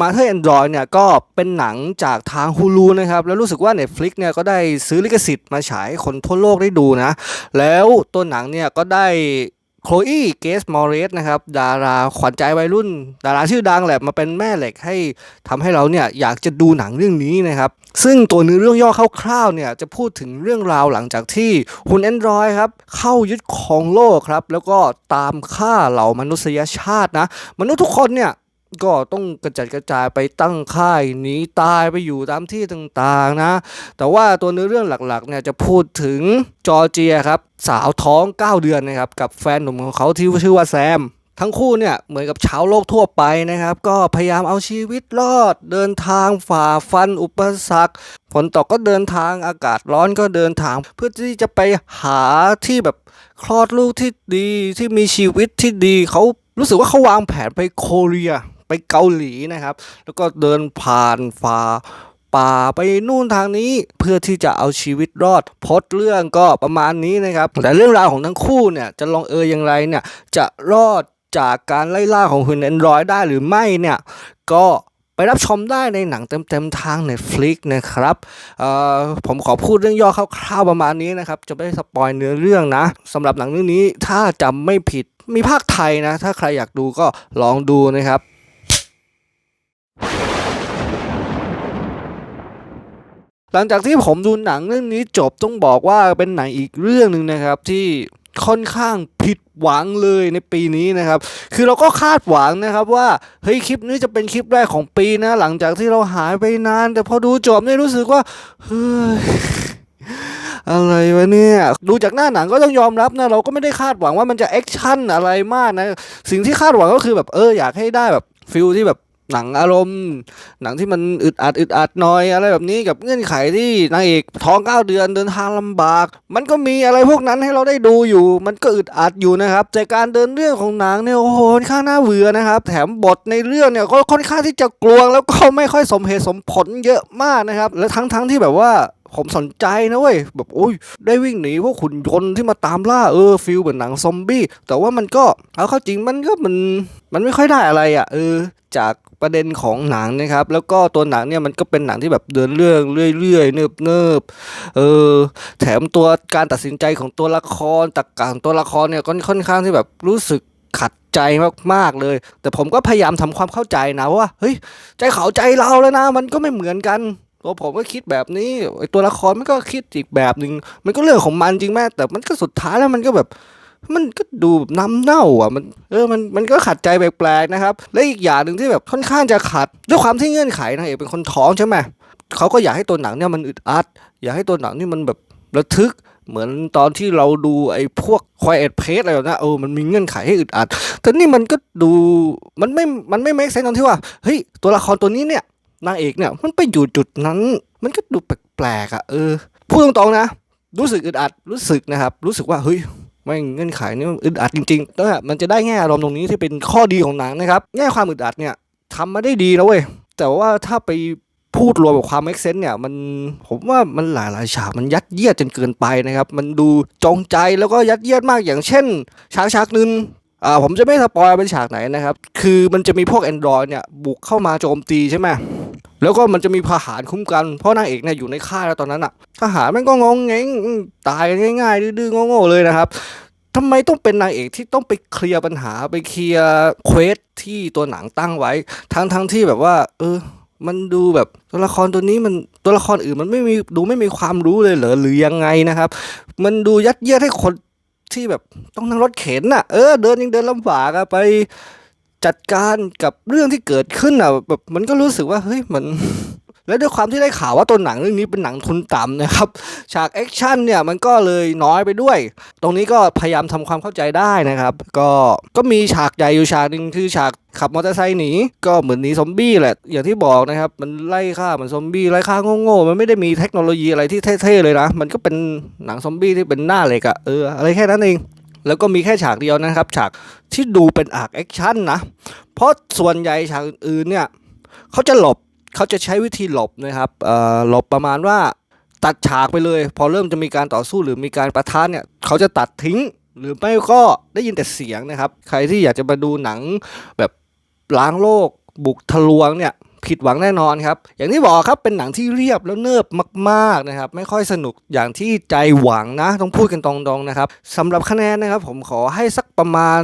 มาเธอร์แอนดรอยเนี่ยก็เป็นหนังจากทาง Hulu นะครับ แล้วรู้สึกว่า Netflix เนี่ยก็ได้ซื้อลิขสิทธิ์มาฉายคนทั่วโลกได้ดูนะ แล้วตัวหนังเนี่ยก็ได้โคลอีเกสมอร์เรสนะครับ ดาราขวัญใจวัยรุ่น ดาราชื่อดังแหละมาเป็นแม่เหล็กให้ทำให้เราเนี่ยอยากจะดูหนังเรื่องนี้นะครับ ซึ่งตัวเนื้อเรื่องย่อคร่าวๆเนี่ยจะพูดถึงเรื่องราวหลังจากที่หุ่นแอนดรอยครับ เข้ายึดครองโลกครับ แล้วก็ตามฆ่าเหล่ามนุษยชาตินะ มนุษย์ทุกคนเนี่ย ก็ต้องกระจัดกระจายไปตั้งค่ายหนีตายไปอยู่ตามที่ต่างๆนะ แต่ว่าตัวเนื้อเรื่องหลักๆเนี่ยจะพูดถึงจอร์เจียครับ สาวท้อง 9 เดือนนะครับ กับแฟนหนุ่มของเขาที่ชื่อว่าแซม ทั้งคู่เนี่ยเหมือนกับชาวโลกทั่วไปนะครับ ก็พยายามเอาชีวิตรอด เดินทางฝ่าฟันอุปสรรคฝนตกก็เดินทางอากาศร้อนก็เดินทาง เพื่อที่จะไปหาที่แบบคลอดลูกที่ดีที่มีชีวิตที่ดีเขารู้สึกว่าเขาวางแผนไปโคเรีย ไปเกาหลีนะครับ แล้วก็เดินผ่านฝ่าป่าไปนู่นทางนี้เพื่อที่จะเอาชีวิตรอดพดเรื่องก็ประมาณนี้นะครับ แต่เรื่องราวของทั้งคู่เนี่ยจะลองเอยอย่างไรเนี่ยจะรอดจากการไล่ล่าของหุ่นแอนดรอยได้หรือไม่เนี่ยก็ไปรับชมได้ในหนังเต็มๆทาง Netflix นะครับผมขอพูดเรื่องย่อคร่าวๆประมาณนี้นะครับ จะไม่สปอยเนื้อเรื่องนะสำหรับหนังเรื่องนี้ถ้าจำไม่ผิดมีภาคไทยนะ ถ้าใครอยากดูก็ลองดูนะครับ หลังจากที่ผมดูหนังเรื่องนี้จบต้องบอกว่าเป็นหนังอีกเรื่องหนึ่งนะครับที่ค่อนข้างผิดหวังเลยในปีนี้นะครับ คือเราก็คาดหวังนะครับว่าเฮ้ยคลิปนี้จะเป็นคลิปแรกของปีนะ หลังจากที่เราหายไปนาน แต่พอดูจบเนี่ยรู้สึกว่าเฮ้ยอะไรวะเนี่ย ดูจากหน้าหนังก็ต้องยอมรับนะ เราก็ไม่ได้คาดหวังว่ามันจะแอคชั่นอะไรมากนะ สิ่งที่คาดหวังก็คือแบบเอออยากให้ได้แบบฟิลที่แบบ หนังอารมณ์ หนังที่มันอึดอัดอึดอัดน้อยอะไรแบบนี้กับเงื่อนไขที่นางเอกท้องเก้าเดือนเดินทางลำบาก มันก็มีอะไรพวกนั้นให้เราได้ดูอยู่ มันก็อึดอัดอยู่นะครับแต่การเดินเรื่องของหนังเนี่ยโอ้โหค่อนข้างน่าเบื่อนะครับ แถมบทในเรื่องเนี่ยก็ค่อนข้างที่จะกลวงแล้วก็ไม่ค่อยสมเหตุสมผลเยอะมากนะครับ และทั้งทั้งที่แบบว่า ผมสนใจนะเว้ยแบบโอ้ยได้วิ่งหนีพวกขุนยนต์ที่มาตามล่าเออฟิลเหมือนหนังซอมบี้แต่ว่ามันก็เอาเข้าจริงมันก็มันมันไม่ค่อยได้อะไรอะเออจากประเด็นของหนังนะครับ แล้วก็ตัวหนังเนี่ยมันก็เป็นหนังที่แบบเดินเรื่องเรื่อยๆเนิบเนิบเออแถมตัวการตัดสินใจของตัวละครตรกกะของตัวละครเนี่ยก็ค่อนข้างที่แบบรู้สึกขัดใจมากๆเลย แต่ผมก็พยายามทำความเข้าใจนะว่าเฮ้ยใจเขาใจเราแล้วนะ มันก็ไม่เหมือนกัน ตัวผมก็คิดแบบนี้ไอตัวละครมันก็คิดอีกแบบหนึ่งมันก็เรื่องของมันจริงแม่แต่มันก็สุดท้ายแล้วมันก็แบบ มันก็ดูแบบน้ำเน่าอะมันเออมันมันก็ขัดใจแปลกๆนะครับ และอีกอย่างหนึ่งที่แบบค่อนข้างจะขัด ด้วยความที่เงื่อนไขนางเอกเป็นคนท้องใช่ไหมเขาก็อยากให้ตัวหนังเนี่ยมันอึดอัด อยากให้ตัวหนังนี่มันแบบระทึกเหมือนตอนที่เราดูไอ้พวกควายเอ็ดเพสอะไรแบบนั้นเออมันมีเงื่อนไขให้อึดอัดแต่นี่มันก็ดูมันไม่มันไม่ make sense ตรงที่ว่าเฮ้ยตัวละครตัวนี้เนี่ย นางเอกเนี่ย มันไปอยู่จุดนั้น มันก็ดูแปลกๆอะเออพูดตรงๆนะ รู้สึกอึดอัดรู้สึกนะครับ รู้สึกว่าเฮ้ยไม่เงื่อนไขนี่อึดอัดจริงๆแต่มันจะได้แง่อารมณ์ตรงนี้ที่เป็นข้อดีของหนังนะครับแง่ความอึดอัดเนี่ยทำมาได้ดีนะเว้ยแต่ว่าถ้าไปพูดรวมกับความ make sense เนี่ยมันผมว่ามันหลายๆฉากมันยัดเยียดจนเกินไปนะครับ มันดูจงใจแล้วก็ยัดเยียดมากอย่างเช่นฉากฉากนึงอ่าผมจะไม่สปอยเป็นฉากไหนนะครับ คือมันจะมีพวก Android เนี่ยบุกเข้ามาโจมตีใช่ไหม แล้วก็มันจะมีทหารคุ้มกัน เพราะนางเอกเนี่ยอยู่ในค่ายแล้วตอนนั้นอะทหารม่งก็งงเงงตายง่ายๆดื้อๆโง่ๆเลยนะครับทำไมต้องเป็นนางเอกที่ต้องไปเคลียร์ปัญหาไปเคลียร์เควสที่ตัวหนังตั้งไว้ ทั้งทั้งที่แบบว่า เออ มันดูแบบตัวละครตัวนี้มันตัวละครอื่นมันไม่มีดูไม่มีความรู้เลยเหรอหรือยังไงนะครับ มันดูยัดเยียดให้คนที่แบบต้องนั่งรถเข็นน่ะเออเดินยังเดินลำบากอะไป จัดการกับเรื่องที่เกิดขึ้นอะแบบมันก็รู้สึกว่าเฮ้ยมัน และด้วยความที่ได้ข่าวว่าตัวหนังเรื่องนี้เป็นหนังทุนต่ำนะครับฉากแอคชั่นเนี่ยมันก็เลยน้อยไปด้วย ตรงนี้ก็พยายามทำความเข้าใจได้นะครับ ก็ก็มีฉากใหญ่อยู่ฉากหนึ่งคือฉากขับมอเตอร์ไซค์หนีก็เหมือนหนีซอมบี้แหละ อย่างที่บอกนะครับ มันไล่ฆ่ามือนซอมบี้ไล่ฆ่าโง่ๆมันไม่ได้มีเทคโนโลยีอะไรที่เท่ๆเลยนะ มันก็เป็นหนังซอมบี้ที่เป็นหน้าเหล็กอะเอออะไรแค่นั้นเอง แล้วก็มีแค่ฉากเดียวนะครับ ฉากที่ดูเป็นอากแอคชั่นนะ เพราะส่วนใหญ่ฉากอื่นเนี่ยเขาจะหลบเขาจะใช้วิธีหลบนะครับหลบประมาณว่าตัดฉากไปเลย พอเริ่มจะมีการต่อสู้หรือมีการประทะเนี่ยเขาจะตัดทิ้ง หรือไม่ก็ได้ยินแต่เสียงนะครับ ใครที่อยากจะมาดูหนังแบบล้างโลกบุกทะลวงเนี่ย ผิดหวังแน่นอนครับ อย่างที่บอกครับเป็นหนังที่เรียบแล้วเนิบมากๆนะครับ ไม่ค่อยสนุกอย่างที่ใจหวังนะ ต้องพูดกันตรงๆนะครับสำหรับคะแนนนะครับ ผมขอให้สักประมาณ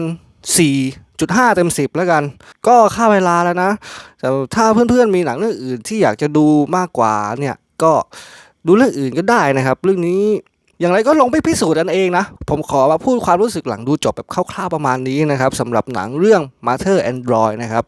4.5เต็ม10แล้วกัน ก็ค่าเวลาแล้วนะ แต่ถ้าเพื่อนๆมีหนังเรื่องอื่นที่อยากจะดูมากกว่าเนี่ย ก็ดูเรื่องอื่นก็ได้นะครับ เรื่องนี้อย่างไรก็ลงไปพิสูจน์กันเองนะ ผมขอมาพูดความรู้สึกหลังดูจบแบบคร่าวๆประมาณนี้นะครับสำหรับหนังเรื่อง Mother Android นะครับ